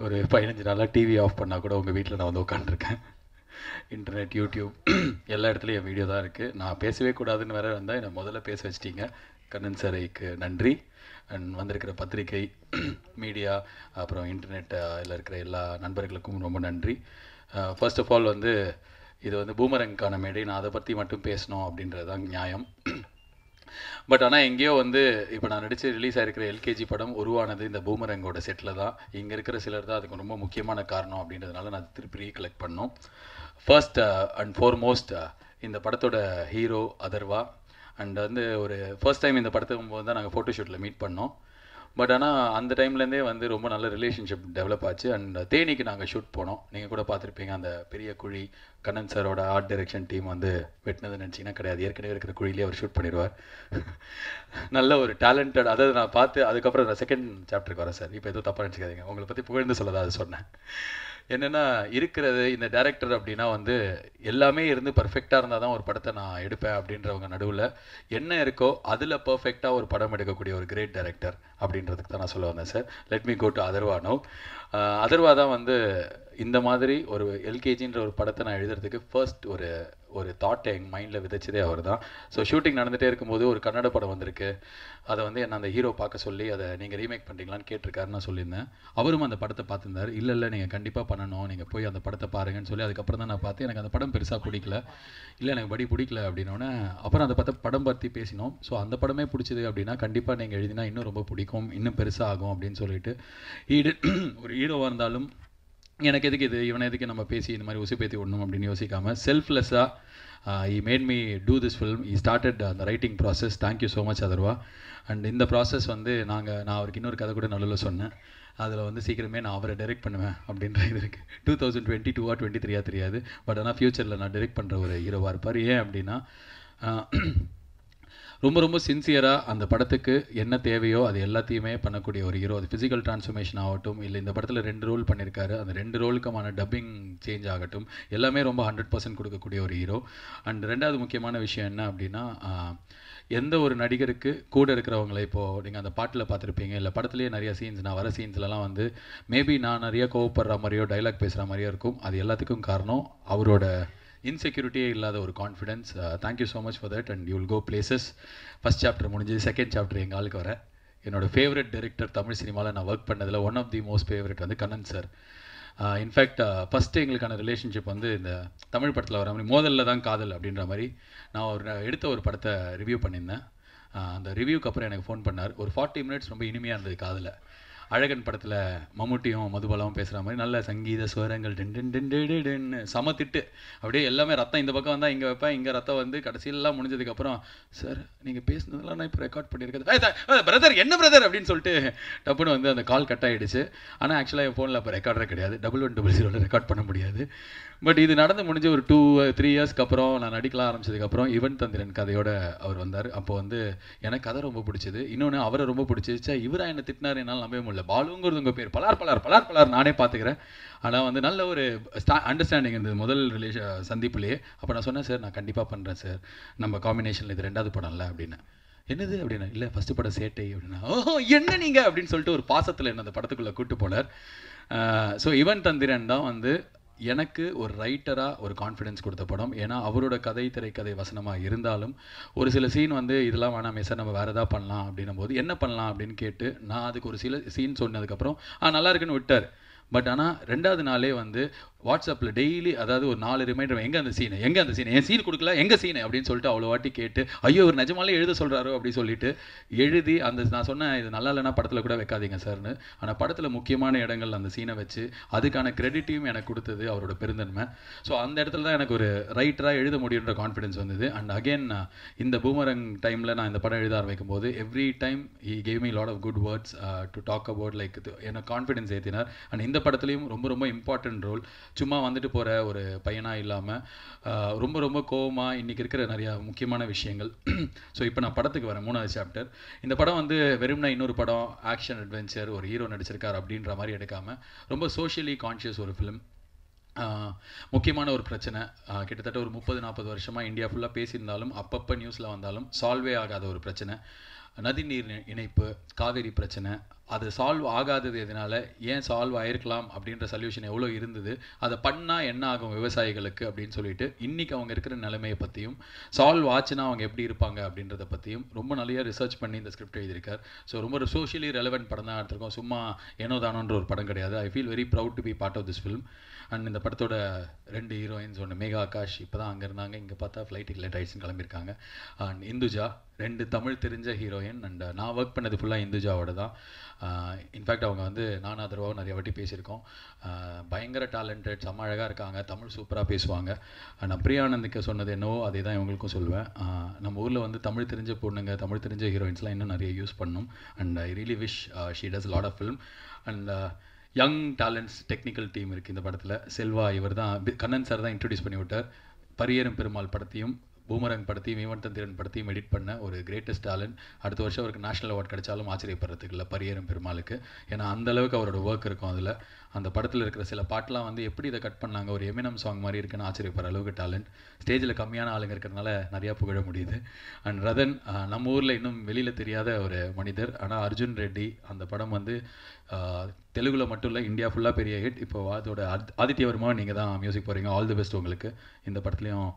ஒரு பதினஞ்சு நாளாக டிவி ஆஃப் பண்ணால் கூட உங்கள் வீட்டில் நான் வந்து உட்காந்துருக்கேன் இன்டர்நெட் யூடியூப் எல்லா இடத்துலையும் என் வீடியோ தான் இருக்குது நான் பேசவே கூடாதுன்னு வேறு வந்தால் என்னை முதல்ல பேச வச்சிட்டீங்க. கண்ணன் சாரைக்கு நன்றி. அண்ட் வந்திருக்கிற பத்திரிகை மீடியா அப்புறம் இன்டர்நெட் இதில் இருக்கிற எல்லா நண்பர்களுக்கும் ரொம்ப நன்றி. ஃபர்ஸ்ட் ஆஃப் ஆல் வந்து இது வந்து பூமரங்கான மேடை. நான் அதை பற்றி மட்டும் பேசணும் அப்படின்றது தான் நியாயம். பட் ஆனால் எங்கேயோ வந்து இப்போ நான் நடித்து ரிலீஸ் ஆகிருக்கிற எல்கேஜி படம் உருவானது இந்த பூமரங்கோட செட்டில் தான். இங்கே இருக்கிற சிலர் தான் அதுக்கு ரொம்ப முக்கியமான காரணம் அப்படின்றதுனால நான் திருப்பி ரீகலெக்ட் பண்ணோம். ஃபர்ஸ்ட் அண்ட் ஃபோர்மோஸ்ட் இந்த படத்தோட ஹீரோ அதர்வா. அண்ட் வந்து ஒரு ஃபர்ஸ்ட் டைம் இந்த படத்துக்கு போது தான் நாங்கள் ஃபோட்டோஷூட்டில் மீட் பண்ணோம். பட் ஆனால் அந்த டைம்லேருந்தே வந்து ரொம்ப நல்ல ரிலேஷன்ஷிப் டெவலப் ஆச்சு. அண்ட் தேனிக்கு நாங்கள் ஷூட் போனோம். நீங்கள் கூட பார்த்துருப்பீங்க அந்த பெரிய குழி கண்ணன் சாரோட ஆர்ட் டைரக்ஷன் டீம் வந்து வெட்டினது நினச்சிங்கன்னா கிடையாது. ஏற்கனவே இருக்கிற குழியிலே அவர் ஷூட் பண்ணிடுவார். நல்ல ஒரு டேலண்டட் அதாவது நான் பார்த்து அதுக்கப்புறம் நான் செகண்ட் சாப்டருக்கு வரேன் சார். இப்போ எதுவும் தப்பாக நினச்சிக்காதீங்க. உங்களை பற்றி புகழ்ந்து சொல்லதான் அது சொன்னேன். என்னென்னா இருக்கிறது இந்த டேரக்டர் அப்படின்னா வந்து எல்லாமே இருந்து பர்ஃபெக்டாக இருந்தால் தான் ஒரு படத்தை நான் எடுப்பேன் அப்படின்றவங்க நடுவில் என்ன இருக்கோ அதில் பர்ஃபெக்டாக ஒரு படம் எடுக்கக்கூடிய ஒரு கிரேட் டேரக்டர் அப்படின்றதுக்கு தான் நான் சொல்ல வந்தேன் sir. Let me go to அதர்வானோ Atharva தான் வந்து இந்த மாதிரி ஒரு எல்கேஜின்ற ஒரு படத்தை நான் எழுதுறதுக்கு ஃபர்ஸ்ட் ஒரு ஒரு தாட்டை எங்கள் மைண்டில் விதைச்சதே அவர் தான் ஸோ ஷூட்டிங் நடந்துகிட்டே இருக்கும்போது ஒரு கன்னட படம் வந்திருக்கு. அதை வந்து என்ன அந்த ஹீரோ பார்க்க சொல்லி அதை நீங்கள் ரீமேக் பண்ணுறீங்களான்னு கேட்டிருக்காருன்னு நான் சொல்லியிருந்தேன். அவரும் அந்த படத்தை பார்த்துருந்தார். இல்லை இல்லை நீங்கள் கண்டிப்பாக பண்ணணும். நீங்கள் போய் அந்த படத்தை பாருங்கன்னு சொல்லி அதுக்கப்புறம் தான் நான் பார்த்து எனக்கு அந்த படம் பெருசாக பிடிக்கல. இல்லை எனக்கு படி பிடிக்கல அப்படின்னோடனே அப்புறம் அந்த படத்தை படம் பற்றி பேசினோம். ஸோ அந்த படமே பிடிச்சது அப்படின்னா கண்டிப்பாக நீங்கள் எழுதினா இன்னும் ரொம்ப பிடிக்கும். இன்னும் பெருசாக ஆகும் அப்படின்னு சொல்லிட்டு ஈடு ஒரு ஹீரோவாக இருந்தாலும் எனக்கு எதுக்கு இது? இவனை எதுக்கு நம்ம பேசி இந்த மாதிரி உசுப்பேத்தி விடணும் அப்படின்னு யோசிக்காமல் செல்ஃப்லெஸ்ஸாக I made me do this film I started அந்த writing process thank you so much Atharva and இந்த ப்ராசஸ் வந்து நாங்கள் நான் அவருக்கு இன்னொரு கதை கூட நடுவில் சொன்னேன். அதில் வந்து சீக்கிரமே நான் அவரை டைரெக்ட் பண்ணுவேன் அப்படின்ற இது இருக்குது டூ தௌசண்ட் டுவெண்ட்டி டூவா டுவெண்ட்டி த்ரீயா தெரியாது. பட் ஆனால் ஃப்யூச்சரில் நான் டைரெக்ட் பண்ணுற ஒரு ஹீரோவாக இருப்பார். ஏன் அப்படின்னா ரொம்ப ரொம்ப சின்சியராக அந்த படத்துக்கு என்ன தேவையோ அது எல்லாத்தையுமே பண்ணக்கூடிய ஒரு ஹீரோ அது ஃபிசிக்கல் ட்ரான்ஸ்ஃபர்மேஷன் ஆகட்டும் இல்லை இந்த படத்தில் ரெண்டு ரோல் பண்ணியிருக்காரு அந்த ரெண்டு ரோலுக்குமான டப்பிங் சேஞ்ச் ஆகட்டும் எல்லாமே ரொம்ப ஹண்ட்ரட் பர்சன்ட் கொடுக்கக்கூடிய ஒரு ஹீரோ அண்ட் ரெண்டாவது முக்கியமான விஷயம் என்ன அப்படின்னா எந்த ஒரு நடிகருக்கு கூட இருக்கிறவங்களை இப்போது நீங்கள் அந்த பாட்டில் பார்த்துருப்பீங்க இல்லை படத்துலேயே நிறைய சீன்ஸ் நான் வர சீன்ஸ்லலாம் வந்து மேபி நான் நிறைய கோவப்படுற மாதிரியோ டைலாக் பேசுகிற மாதிரியோ இருக்கும். அது எல்லாத்துக்கும் காரணம் அவரோட இன்செக்யூரிட்டியே இல்லாத ஒரு confidence thank you so much for that and you will go places first chapter முடிஞ்சு செகண்ட் சாப்டர் எங்கள் ஆளுக்கு வரேன் என்னோட ஃபேவரட் டைரக்டர் தமிழ் சினிமாவில் நான் ஒர்க் பண்ணதில் one of the most favourite வந்து Kannan sir in fact first எங்களுக்கான ரிலேஷன்ஷிப் வந்து இந்த தமிழ் படத்தில் வர மாதிரி மோதலில் தான் காதல் அப்படின்ற மாதிரி நான் ஒரு எடுத்த ஒரு படத்தை ரிவ்யூ பண்ணியிருந்தேன். Uh, அந்த ரிவ்யூக்கு அப்புறம் எனக்கு ஃபோன் பண்ணார். ஒரு ஃபார்ட்டி மினிட்ஸ் ரொம்ப இனிமையாக இருந்தது காதில். அழகன் படத்தில் மம்முட்டியும் மதுபாலாவும் பேசுகிற மாதிரி நல்ல சங்கீத ஸ்வரங்கள் டென் டென் டென்னு சம திட்டு. அப்படியே எல்லாமே ரத்தம் இந்த பக்கம் வந்தால் இங்கே வைப்பேன் இங்கே ரத்தம் வந்து கடைசியெல்லாம் முடிஞ்சதுக்கப்புறம் சார் நீங்கள் பேசுனதெல்லாம் நான் இப்போ ரெக்கார்ட் பண்ணியிருக்கேன். பிரதர் என்ன பிரதர் அப்படின்னு சொல்லிட்டு டப்புன்னு வந்து அந்த கால் கட் ஆகிடுச்சு ஆனால் ஆக்சுவலாக என் ஃபோனில் அப்போ ரெக்கார்டரே கிடையாது. டபுள் ஒன் டபுள் ஜீரோவில் ரெக்கார்ட் பண்ண முடியாது. பட் இது நடந்து முடிஞ்ச ஒரு டூ த்ரீ இயர்ஸ்க்கு அப்புறம் நான் நடிக்கலாம் ஆரம்பிச்சதுக்கப்புறம் யுவன் தந்திரன் கதையோட அவர் வந்தார். அப்போ வந்து எனக்கு கதை ரொம்ப பிடிச்சது. இன்னொன்று அவரை ரொம்ப பிடிச்சிச்சா இவரா என்ன திட்டினார் என்னால் நம்பவே முடியல. பாலுங்கிறது உங்கள் பேர். பலார் பலார் பலார் பலார் நானே பார்த்துக்கிறேன் ஆனால் வந்து நல்ல ஒரு ஸ்டா அண்டர்ஸ்டாண்டிங் இருந்தது முதல் ரிலேஷன் சந்திப்புலேயே. அப்போ நான் சொன்னேன் சார் நான் கண்டிப்பாக பண்ணுறேன் சார் நம்ம காம்பினேஷனில் இது ரெண்டாவது படம்ல அப்படின்னு. என்னது? அப்படின்னா. இல்லை ஃபஸ்ட்டு படம் சேட்டை அப்படின்னா. ஓஹோ என்ன நீங்கள் அப்படின்னு சொல்லிட்டு ஒரு பாசத்தில் என்ன அந்த படத்துக்குள்ளே கூட்டு போனார். ஸோ இவன் தந்திரன் தான் வந்து எனக்கு ஒரு ரைட்டராக ஒரு கான்ஃபிடென்ஸ் கொடுத்த படம். ஏன்னா அவரோட கதை திரைக்கதை வசனமாக இருந்தாலும் ஒரு சில சீன் வந்து இதெல்லாம் வேணாம் சார் நம்ம வேறு எதாவது பண்ணலாம். அப்படின்னும் போது என்ன பண்ணலாம்? அப்படின்னு கேட்டு நான் அதுக்கு ஒரு சில சீன் சொன்னதுக்கப்புறம் ஆ நல்லா இருக்குன்னு விட்டார். பட் ஆனால் ரெண்டாவது நாளே வந்து வாட்ஸ்அப்பில் டெய்லி அதாவது ஒரு நாலு ரிமைண்டர் எங்கே அந்த சீனை எங்கே அந்த சீனை என் சீன் கொடுக்கல? எங்கே சீனை அப்படின்னு சொல்லிட்டு அவ்வளோ வாட்டி கேட்டு ஐயோ ஒரு நிஜமாலே எழுத சொல்கிறாரோ அப்படின்னு சொல்லிட்டு எழுதி அந்த நான் சொன்னேன் இது நல்லா இல்லைனா படத்தில் கூட வைக்காதீங்க சார்னு. ஆனால் படத்தில் முக்கியமான இடங்கள் அந்த சீனை வச்சு அதுக்கான கிரெடிட்டையும் எனக்கு கொடுத்தது அவரோட பெருந்தன்மை. ஸோ அந்த இடத்துல தான் எனக்கு ஒரு ரைட்டராக எழுத முடியுன்ற கான்ஃபிடன்ஸ் வந்தது. அண்ட் அகெயின் இந்த பூமரங் டைமில் நான் இந்த படம் எழுத ஆரம்பிக்கும் போது every time he gave me lot of good words to talk about like எனக்கு கான்ஃபிடன்ஸ் ஏற்றினார் அண்ட் இந்த படத்துலையும் ரொம்ப ரொம்ப இம்பார்ட்டன்ட் ரோல் சும்மா வந்துட்டு போகிற ஒரு பையனாக இல்லாமல் ரொம்ப ரொம்ப கோவமாக இன்றைக்கி இருக்கிற நிறையா முக்கியமான விஷயங்கள். ஸோ இப்போ நான் படத்துக்கு வரேன் மூணாவது சாப்டர் இந்த படம் வந்து வெறும்னா இன்னொரு படம் ஆக்ஷன் அட்வென்ச்சர் ஒரு ஹீரோ நடிச்சிருக்கார் அப்படின்ற மாதிரி எடுக்காமல் ரொம்ப சோஷியலி கான்ஷியஸ் ஒரு ஃபிலிம் முக்கியமான ஒரு பிரச்சனை. கிட்டத்தட்ட ஒரு முப்பது நாற்பது வருஷமாக இந்தியா ஃபுல்லாக பேசியிருந்தாலும் அப்பப்போ நியூஸில் வந்தாலும் சால்வே ஆகாத ஒரு பிரச்சனை. நதிநீர் இணைப்பு காவேரி பிரச்சனை அது சால்வ் ஆகாதது எதனால ஏன் சால்வ் ஆயிருக்கலாம் அப்படின்ற சொல்யூஷன் எவ்வளோ இருந்தது அதை பண்ணால் என்ன ஆகும் விவசாயிகளுக்கு அப்படின்னு சொல்லிட்டு இன்னைக்கு அவங்க இருக்கிற நிலைமையை பற்றியும் சால்வ் ஆச்சுன்னா அவங்க எப்படி இருப்பாங்க அப்படின்றத பற்றியும் ரொம்ப நிறைய ரிசர்ச் பண்ணி இந்த ஸ்கிரிப்ட் எழுதியிருக்கார். ஸோ ரொம்ப ஒரு சோஷியலி ரெலவெண்ட் படம் தான் எடுத்திருக்கோம். சும்மா ஏனோ தானோன்ற ஒரு படம் கிடையாது. I feel very proud to be part of this film and இந்த படத்தோட ரெண்டு ஹீரோயின்ஸ் ஒன்று மேகா ஆகாஷ் இப்போ தான் அங்கே இருந்தாங்க. இங்கே பார்த்தா ஃப்ளைட்டுக்கு லேட் ஆயிடுச்சுன்னு கிளம்பியிருக்காங்க. அண்ட் இந்துஜா ரெண்டு தமிழ் தெரிஞ்ச ஹீரோயின் அண்ட் நான் ஒர்க் பண்ணது ஃபுல்லாக இந்துஜாவோட தான். இன்ஃபேக்ட் அவங்க வந்து நான் அதர்வாவும் நிறைய வாட்டி பேசியிருக்கோம். பயங்கர டேலண்டட் செம்ம அழகாக இருக்காங்க. தமிழ் சூப்பராக பேசுவாங்க. நான் பிரியானந்துக்கு சொன்னது என்னவோ அதே தான் இவங்களுக்கும் சொல்லுவேன். நம்ம ஊரில் வந்து தமிழ் தெரிஞ்ச பொண்ணுங்க தமிழ் தெரிஞ்ச ஹீரோயின்ஸ்லாம் இன்னும் நிறைய யூஸ் பண்ணும். And I really wish she does lot of film and young talents technical team இருக்குது இந்த படத்தில். செல்வா இவர் தான் கண்ணன் சார் தான் இன்ட்ரடியூஸ் பண்ணி விட்டார் பரியரும் பெருமாள் படத்தையும் பூமரங் படத்தையும் ஈவன் தந்திரன் படத்தையும் எடிட் பண்ண ஒரு கிரேட்டஸ்ட் டேலண்ட் அடுத்த வருஷம் அவருக்கு நேஷனல் அவார்ட் கிடைச்சாலும் ஆச்சரியப்படுறதுக்கு இல்லை பரியேறும் பெருமாளுக்கு. ஏன்னா அந்த அளவுக்கு அவரோட ஒர்க் இருக்கும் அதில். அந்த படத்தில் இருக்கிற சில பாட்டெலாம் வந்து எப்படி இதை கட் பண்ணாங்க ஒரு எமினம் சாங் மாதிரி இருக்குன்னு ஆச்சரியப்படுற அளவுக்கு டேலண்ட் ஸ்டேஜில் கம்மியான ஆளுங்க இருக்கிறதுனால நிறையா புகழ முடியுது. அண்ட் ரதன் நம்ம ஊரில் இன்னும் வெளியில் தெரியாத ஒரு மனிதர். ஆனால் அர்ஜுன் ரெட்டி அந்த படம் வந்து தெலுங்குல மட்டும் இல்லை இந்தியா ஃபுல்லாக பெரிய ஹிட் இப்போ அதோட ஆதித்ய வர்மா நீங்கள் தான் மியூசிக் போகிறீங்க ஆல் தி பெஸ்ட் உங்களுக்கு. இந்த படத்துலையும்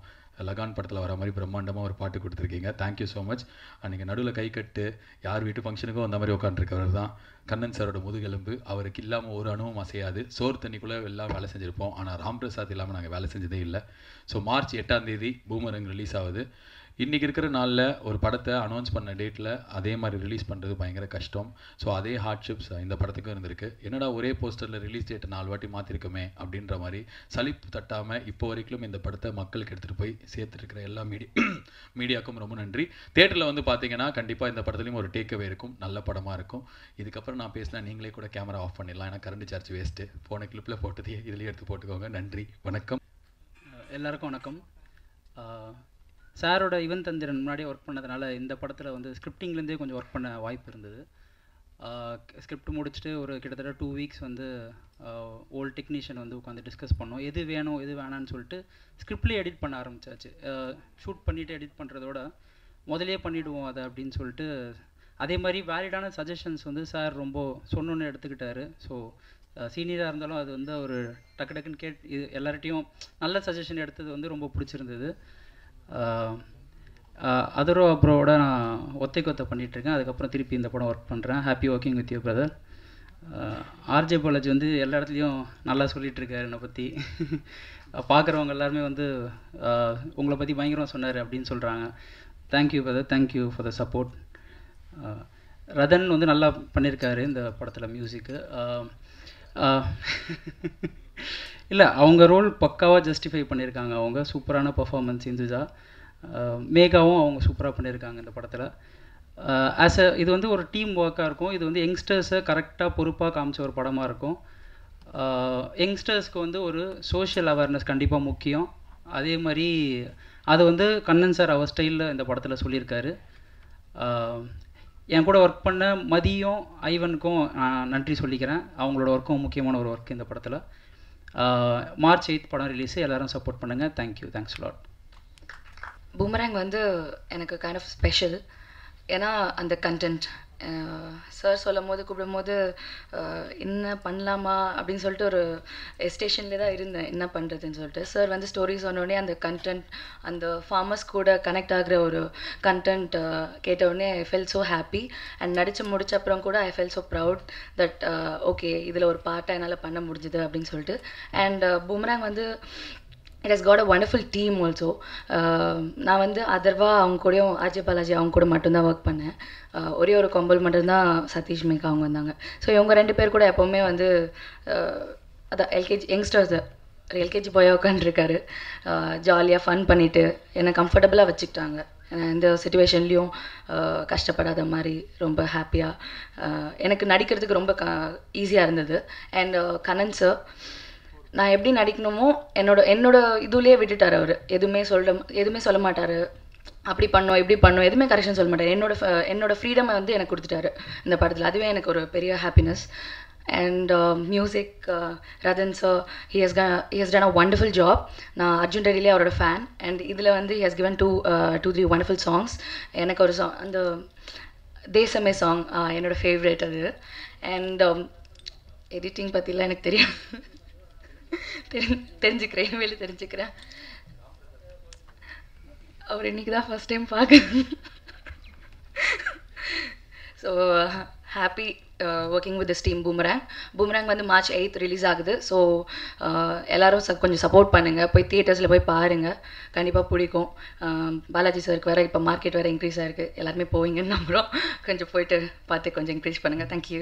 லகான் படத்தில் வர மாதிரி பிரம்மாண்டமாக ஒரு பாட்டு கொடுத்துருக்கீங்க. தேங்க்யூ ஸோ மச் அன்றைக்கி நடுவில் கை கட்டு யார் வீட்டு ஃபங்க்ஷனுக்கும் அந்த மாதிரி உட்காந்துருக்கவர் தான். கண்ணன் சாரோட முதுகெலும்பு அவருக்கு இல்லாமல் ஒரு அணுவும் அசையாது. சோறு தண்ணிக்குள்ளே எல்லாம் வேலை செஞ்சுருப்போம். ஆனால் ராம் பிரசாத் இல்லாமல் நாங்கள் வேலை செஞ்சதே இல்லை. ஸோ மார்ச் எட்டாம் தேதி பூமரங் ரிலீஸ் ஆகுது. இன்றைக்கி இருக்கிற நாளில் ஒரு படத்தை அனௌன்ஸ் பண்ண டேட்டில் அதே மாதிரி ரிலீஸ் பண்ணுறது பயங்கர கஷ்டம். ஸோ அதே ஹார்ட்ஷிப்ஸ் இந்த படத்துக்கும் இருந்திருக்கு. என்னடா ஒரே போஸ்டரில் ரிலீஸ் டேட்டை நாலு வாட்டி மாற்றிருக்கோமே அப்படின்ற மாதிரி சலிப்பு தட்டாமல் இப்போ வரைக்கும் இந்த படத்தை மக்களுக்கு எடுத்துகிட்டு போய் சேர்த்துருக்கிற எல்லா மீடியா மீடியாவுக்கும் ரொம்ப நன்றி. தேட்டரில் வந்து பார்த்தீங்கன்னா கண்டிப்பாக இந்த படத்துலையும் ஒரு டேக்அவே இருக்கும். நல்ல படமாக இருக்கும். இதுக்கப்புறம் நான் பேசினா நீங்களே கூட கேமரா ஆஃப் பண்ணிடலாம். ஏன்னா கரண்ட் சார்ஜ் வேஸ்ட்டு போன கிளிப்பில் போட்டதே இதுலேயே எடுத்து போட்டுக்கோங்க. நன்றி. வணக்கம். எல்லாருக்கும் வணக்கம். சாரோட இவன் தந்திரன் முன்னாடியே ஒர்க் பண்ணதுனால இந்த படத்தில் வந்து ஸ்கிரிப்டிங்லேருந்தே கொஞ்சம் ஒர்க் பண்ண வாய்ப்பு இருந்தது ஸ்கிரிப்ட் முடிச்சுட்டு ஒரு கிட்டத்தட்ட டூ வீக்ஸ் வந்து ஓல்ட் டெக்னீஷியன் வந்து உட்காந்து டிஸ்கஸ் பண்ணோம். எது வேணும் எது வேணான்னு சொல்லிட்டு ஸ்கிரிப்ட்லேயே எடிட் பண்ண ஆரம்பிச்சாச்சு. ஷூட் பண்ணிவிட்டு எடிட் பண்ணுறதோட முதலே பண்ணிவிடுவோம் அதை அப்படின்னு சொல்லிட்டு அதே மாதிரி வேலிடான சஜஷன்ஸ் வந்து சார் ரொம்ப சொன்னோன்னு எடுத்துக்கிட்டாரு. ஸோ சீனியராக இருந்தாலும் அது வந்து ஒரு டக்கு டக்குன்னு கேட் இது எல்லார்ட்டையும் நல்ல சஜஷன் எடுத்தது வந்து ரொம்ப பிடிச்சிருந்தது. அதரோ அப்ரோட நான் ஒத்தை கொத்தை பண்ணிகிட்ருக்கேன் அதுக்கப்புறம் திருப்பி இந்த படம் ஒர்க் பண்ணுறேன் happy working with you brother RJ Balaji வந்து எல்லா இடத்துலையும் நல்லா சொல்லிகிட்ருக்காரு என்னை பற்றி பார்க்குறவங்க எல்லாருமே வந்து உங்களை பற்றி பயங்கரமாக சொன்னார் அப்படின்னு சொல்கிறாங்க thank you brother thank you for the support Radhan வந்து நல்லா பண்ணியிருக்காரு இந்த படத்தில் மியூசிக்கு இல்லை அவங்க ரோல் பக்காவாக ஜஸ்டிஃபை பண்ணியிருக்காங்க அவங்க சூப்பரான பர்ஃபார்மன்ஸ் இந்துஜா மேகாவும் அவங்க சூப்பராக பண்ணியிருக்காங்க இந்த படத்தில். ஆஸ் அ இது வந்து ஒரு டீம் ஒர்க்காக இருக்கும். இது வந்து யங்ஸ்டர்ஸை கரெக்டாக பொறுப்பாக காமிச்ச ஒரு படமாக இருக்கும். யங்ஸ்டர்ஸ்க்கு வந்து ஒரு சோஷியல் அவேர்னஸ் கண்டிப்பாக முக்கியம். அதே மாதிரி அது வந்து கண்ணன் சார் அவர் ஸ்டைலில் இந்த படத்தில் சொல்லியிருக்காரு. என் கூட ஒர்க் பண்ண மதியம் ஐவனுக்கும் நான் நன்றி சொல்லிக்கிறேன். அவங்களோட ஒர்க்கும் முக்கியமான ஒரு ஒர்க் இந்த படத்தில். மார்ச் எயித் படம் ரிலீஸு எல்லோரும் சப்போர்ட் பண்ணுங்கள் thank you thanks lot Boomerang வந்து எனக்கு கைண்ட் ஆஃப் ஸ்பெஷல் ஏன்னா அந்த கண்டென்ட் சார் சொல்லும் போது கூப்பிடும்போது போது என்ன பண்ணலாமா? அப்படின்னு சொல்லிட்டு ஒரு ஸ்டேஷன்லேயே தான் இருந்தேன். என்ன பண்ணுறதுன்னு சொல்லிட்டு. சார் வந்து ஸ்டோரி சொன்னோடனே அந்த கண்டென்ட் அந்த ஃபார்மர்ஸ் கூட கனெக்ட் ஆகிற ஒரு கண்டென்ட் கேட்டவுடனே I felt so happy and நடித்து முடிச்ச அப்புறம் கூட I felt so proud that okay இதில் ஒரு பார்ட்டாக என்னால் பண்ண முடிஞ்சுது அப்படின்னு சொல்லிட்டு. அண்ட் பூமராங் வந்து it has got a wonderful team also நான் வந்து அதர்வா அவங்க கூடயும் அஜய் பாலாஜி அவங்க கூட மட்டும்தான் ஒர்க் பண்ணேன். Uh, ஒரே ஒரு கொம்பல் மட்டும்தான் சதீஷ் மேக்கா அவங்க வந்தாங்க. ஸோ இவங்க ரெண்டு பேர் கூட எப்போவுமே வந்து uh, அதான் எல்கேஜி யங்ஸ்டர்ஸ் எல்கேஜி பாயாக உட்காந்துருக்காரு ஜாலியாக uh, ஃபன் பண்ணிவிட்டு என்னை கம்ஃபர்டபுளாக வச்சுக்கிட்டாங்க. இந்த எந்த சுச்சுவேஷன்லேயும் கஷ்டப்படாத மாதிரி ரொம்ப ஹாப்பியாக எனக்கு நடிக்கிறதுக்கு ரொம்ப க ஈஸியாக இருந்தது. அண்ட் கண்ணன் சார் நான் எப்படி நடிக்கணுமோ என்னோட என்னோட இதுலேயே விட்டுட்டார் அவர். எதுவுமே சொல்ல எதுவுமே சொல்ல மாட்டார். அப்படி பண்ணோம் இப்படி பண்ணோம் எதுவுமே கரெக்ஷன் சொல்ல மாட்டார். என்னோட என்னோட ஃப்ரீடமை வந்து எனக்கு கொடுத்துட்டாரு இந்த படத்தில். அதுவே எனக்கு ஒரு பெரிய happiness and music Radhan sir he has he has done a wonderful job நான் அர்ஜுன் ரெடிலே அவரோட ஃபேன் அண்ட் இதில் வந்து he has given two two three wonderful songs எனக்கு ஒரு சாங் அந்த தேசமே சாங் uh, என்னோட ஃபேவரேட் அது. அண்ட் எடிட்டிங் பற்றிலாம் எனக்கு தெரியும் தெரி தெரிஞ்சுக்கிறேன் இனிமேல் தெரிஞ்சுக்கிறேன். அவர் இன்னைக்கு தான் ஃபஸ்ட் டைம் பார்க்குறேன் so happy working with this team Boomerang Boomerang வந்து மார்ச் எயித் ரிலீஸ் ஆகுது. ஸோ uh, எல்லோரும் ச- கொஞ்சம் சப்போர்ட் பண்ணுங்கள் போய் தியேட்டர்ஸில் போய் பாருங்கள் கண்டிப்பாக பிடிக்கும். Um, பாலாஜி சாருக்கு வேறு இப்போ மார்க்கெட் வேறு இன்க்ரீஸ் ஆகிருக்கு எல்லாருமே போவீங்கன்னு நம்புகிறோம் கொஞ்சம் போயிட்டு பார்த்து கொஞ்சம் இன்க்ரீஸ் பண்ணுங்கள் தேங்க்யூ